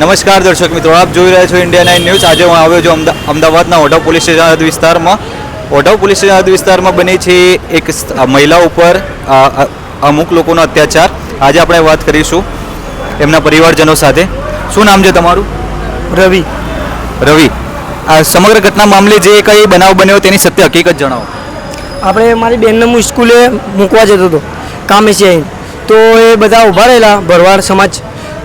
નમસ્કાર દર્શક મિત્રો આપ જોઈ રહ્યા છો ઇન્ડિયા નાઇન ન્યૂઝ આજે હું આવ્યો છું અમદા- અમદાવાદના ઓઢવ પોલીસ સ્ટેશન હદ વિસ્તારમાં. ઓઢવ પોલીસ સ્ટેશન હદ વિસ્તારમાં બની છે એક મહિલા ઉપર અમુક લોકોનો અત્યાચાર. આજે આપણે વાત કરીશું એમના પરિવારજનો સાથે. શું નામ છે તમારું? રવિ. રવિ. આ સમગ્ર ઘટના મામલે જે કંઈ બનાવ બન્યો તેની સત્ય હકીકત જણાવો. આપણે મારી બહેનને હું સ્કૂલે મૂકવા જતો હતો કામે છે તો એ બધા ઊભા રહેલા ભરવાડ સમાજ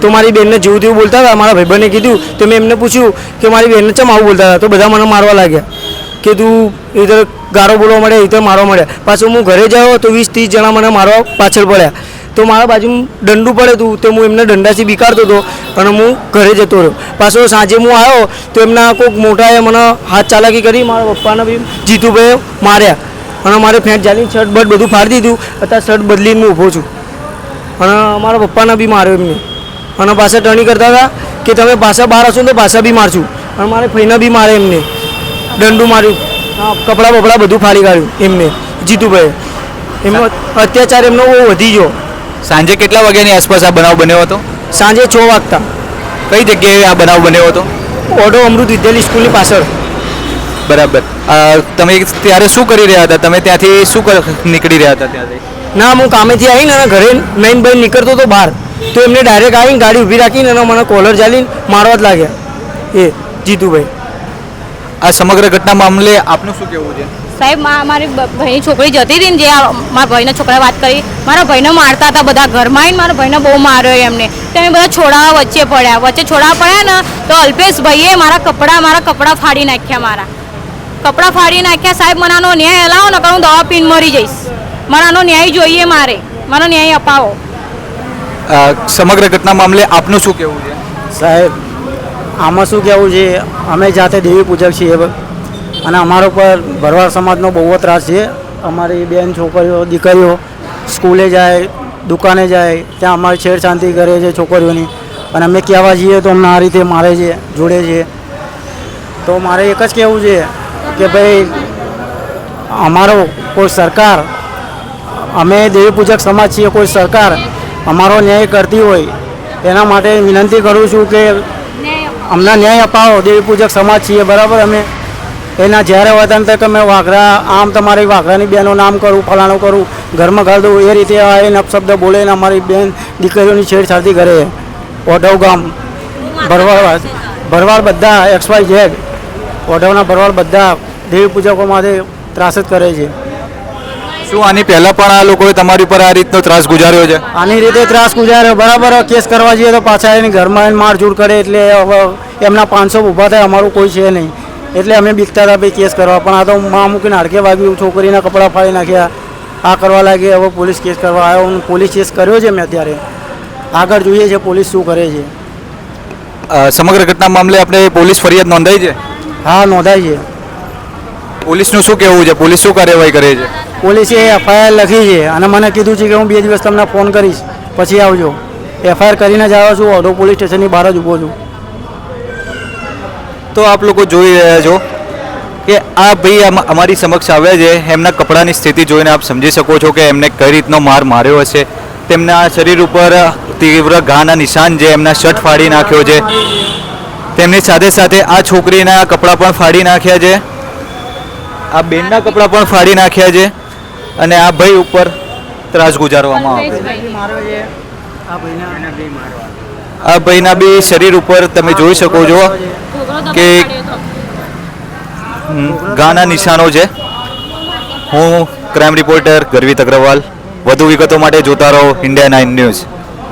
તો મારી બેનને જેવું તેવું બોલતા હતા, મારા ભાઈબંધને કીધું, તો મેં એમને પૂછ્યું કે મારી બહેનને ચમ આવું બોલતા હતા? તો બધા મને મારવા લાગ્યા કે તું ઇધર ગારો બોલવા મળ્યા ઇધર મારવા મળ્યા પાછું હું ઘરે જાઓ તો વીસ ત્રીસ જણા મને મારવા પાછળ પડ્યા. તો મારા બાજુ દંડું પડે હતું તો હું એમને દંડાથી બિકારતો હતો અને હું ઘરે જતો રહ્યો. પાછો સાંજે હું આવ્યો તો એમના કોઈક મોટાએ મને હાથ ચાલાકી કરી, મારા પપ્પાને બી જીતુભાઈ માર્યા. અને મારે ફેંટ જાલીને શર્ટ બટ બધું ફાડી દીધું. અત્યારે શર્ટ બદલીને હું ઊભો છું. અને મારા પપ્પાને બી માર્યો એમને. અને પાછા ટર્ની કરતા હતા કે તમે પાછા બહાર હશો તો પાછા બી મારશું. અને મારે ફઈને બી મારે એમને. દંડું માર્યું. કપડાં બપડા બધું ફાડી કાઢ્યું એમને જીતુભાઈ એમનો અત્યાચાર એમનો બહુ વધી ગયો. સાંજે કેટલા વાગ્યાની આસપાસ આ બનાવ બન્યો હતો? સાંજે છ વાગતા. કઈ જગ્યાએ આ બનાવ બન્યો હતો? ઓડો અમૃત વિદ્યાલય સ્કૂલની પાછળ. બરાબર. તમે ત્યારે શું કરી રહ્યા હતા? તમે ત્યાંથી શું નીકળી રહ્યા હતા ત્યાંથી? ના હું કામેથી આવીને ઘરે મેઇન ભાઈ નીકળતો હતો બહાર. તો એમને ડાયરેક્ટ આવીને ગાડી ઊભી રાખીને એનો મને કોલર ચાલીને મારવા જ લાગ્યા. એ જીતુભાઈ. આ સમગ્ર ઘટના મામલે આપનું શું કહેવું છે? સાહેબ મા- મારી ભાઈની છોકરી જતી હતી ને જે મારા ભાઈના છોકરાએ વાત કરી મારા ભાઈને મારતા હતા બધા ઘરમાં આવીને મારા ભાઈને બહુ માર્યો એમને તો અમે બધા છોડાવા વચ્ચે પડ્યા. વચ્ચે છોડાવા પડ્યા ને તો અલ્પેશ ભાઈએ મારા કપડાં મારા કપડાં ફાડી નાખ્યા મારા. કપડાં ફાડી નાખ્યા. સાહેબ મને આનો ન્યાય હલાવો ને હું દવા પીને મરી જઈશ. મને આનો ન્યાય જોઈએ મારે. મને ન્યાય અપાવો. સમગ્ર ઘટના મામલે આપનું શું કહેવું છે? સાહેબ, આમાં શું કહેવું છે? અમે જાતે દેવી પૂજક છીએ અને અમારો પર ભરવાડ સમાજનો બહુ જ ત્રાસ છે. અમારી બેન છોકરીઓ, દીકરીઓ સ્કૂલે જાય, દુકાને જાય, ત્યાં અમારી છેડછાંતિ કરે છે છોકરીઓની. અને અમે કહેવા જઈએ તો અમને આ રીતે મારે છે, જોડે છે. તો મારે એક જ કહેવું છે કે ભાઈ, અમારો કોઈ સરકાર, અમે દેવી પૂજક સમાજ છીએ, કોઈ સરકાર અમારો ન્યાય કરતી હોય, એના માટે વિનંતી કરું છું કે અમને ન્યાય અપાવો, દેવી પૂજક સમાજ છીએ, બરાબર? અમે એના જ્યારે વતન તક અમે વાઘરા, આમ તમારી વાઘરાની બહેનનું નામ કરું, ફલાણું કરું, ઘરમાં ઘર દઉં, એ રીતે આ એને અપશબ્દ બોલે ને અમારી બેન દીકરીઓની છેડછાડી કરે. ઓઢવ ગામ, ભરવાડ ભરવાડ બધા એક્સ વાય ઝેડ, ઓઢવના ભરવાડ બધા દેવી પૂજકો માટે ત્રાસ જ કરે છે. શું આની પહેલા પણ આ લોકોએ તમારી ઉપર આ રીતનો ત્રાસ ગુજાર્યો છે? આની રીતે ત્રાસ ગુજારે બરાબર કેસ કરવા જઈએ તો પાછા એની ઘરમાં એને મારઝૂડ કરે એટલે એમના પાંચસો ઊભા થાય અમારું કોઈ છે નહીં. એટલે અમે બીકતા હતા ભાઈ કેસ કરવા. પણ આ તો માં મૂકીને હાડકે વાગ્યું છોકરીના કપડાં ફાડી નાખ્યા. આ કરવા લાગી હવે પોલીસ કેસ કરવા આવ્યો હું. પોલીસ કેસ કર્યો છે મેં અત્યારે. આગળ જોઈએ છે પોલીસ શું કરે છે. સમગ્ર ઘટના મામલે આપણે પોલીસ ફરિયાદ નોંધાઈ છે? હા નોંધાઈ છે. પોલીસનું શું કહેવું છે? પોલીસ શું કાર્યવાહી કરે છે? પોલીસે એફઆઈઆર લખી છે અને મને કીધું છે કે હું બે દિવસ તમને ફોન કરીશ. પછી આવજો. એફઆઈઆર કરીને જ આવ્યો છું. ઓઢો પોલીસ સ્ટેશનની બહાર જ ઊભો છું. તો આપ લોકો જોઈ રહ્યા છો કે આ ભાઈ અમારી સમક્ષ આવ્યા છે. એમના કપડાની સ્થિતિ જોઈને આપ સમજી શકો છો કે એમને કઈ રીતનો માર માર્યો હશે. તેમના શરીર ઉપર તીવ્ર ઘાના નિશાન છે. એમના શર્ટ ફાડી નાખ્યો છે. તેમની સાથે સાથે આ છોકરીના કપડાં પણ ફાડી નાખ્યા છે. આ બેનના કપડાં પણ ફાડી નાખ્યા છે અને આ ભાઈ ઉપર ત્રાસ ગુજારવામાં આવે આ ભાઈના બી શરીર ઉપર તમે જોઈ શકો છો કે ગાના નિશાનો છે. હું ક્રાઇમ રિપોર્ટર ગરવીત અગ્રવાલ. વધુ વિગતો માટે જોતા રહો ઇન્ડિયા નાઇન ન્યૂઝ